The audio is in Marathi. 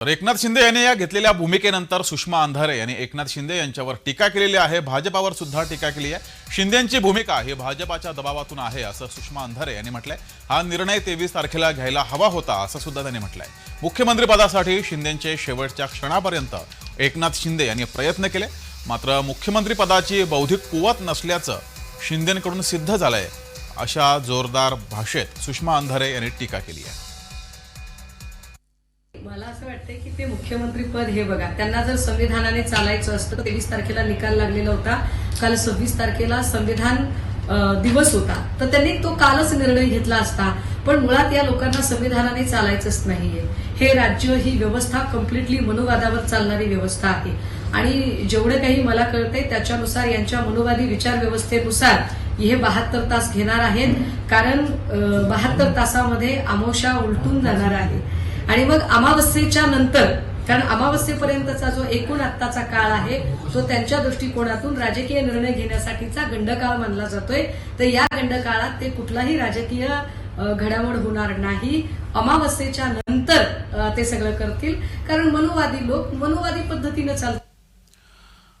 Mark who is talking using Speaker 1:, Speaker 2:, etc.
Speaker 1: तर एकनाथ शिंदे यांनी या घेतलेल्या भूमिकेनंतर सुषमा अंधारे यांनी एकनाथ शिंदे यांच्यावर टीका केलेली आहे. भाजपावर सुद्धा टीका केली आहे. शिंदेची भूमिका ही भाजपाच्या दबावातून आहे असं सुषमा अंधारे यांनी म्हटलंय. हा निर्णय तेवीस तारखेला घ्यायला हवा होता असं सुद्धा त्यांनी म्हटलंय. मुख्यमंत्रीपदासाठी शिंदेचे शेवटच्या क्षणापर्यंत एकनाथ शिंदे यांनी प्रयत्न केले. मात्र मुख्यमंत्री पदाची बौद्धिक कुवत नसल्याचं शिंदेकडून सिद्ध झालंय अशा जोरदार भाषेत सुषमा अंधारे यांनी टीका केली आहे.
Speaker 2: मला असं वाटतंय की ते मुख्यमंत्री पद हे बघा. त्यांना जर संविधानाने चालायचं असतं तर तेवीस तारखेला निकाल लागलेला होता. काल सव्वीस तारखेला संविधान दिवस होता. तर त्यांनी तो कालच निर्णय घेतला असता. पण मुळात या लोकांना संविधानाने चालायचंच नाहीये. हे राज्य ही व्यवस्था कम्प्लिटली मनोवादावर चालणारी व्यवस्था आहे. आणि जेवढं काही मला कळतंय त्याच्यानुसार यांच्या मनोवादी विचार व्यवस्थेनुसार हे बहात्तर तास घेणार आहेत. कारण बहात्तर तासामध्ये आमोशा उलटून जाणार आहे. आणि मग अमावस्येच्या नंतर कारण अमावस्येपर्यंतचा जो एकूण आत्ताचा काळ आहे तो त्यांच्या दृष्टिकोनातून राजकीय निर्णय घेण्यासाठीचा गंडकाळ मानला जातोय. तर या गंडकाळात ते कुठलाही राजकीय घडामोड होणार नाही. अमावस्येच्या नंतर ते सगळं करतील. कारण मनोवादी लोक मनोवादी पद्धतीनं चालतात.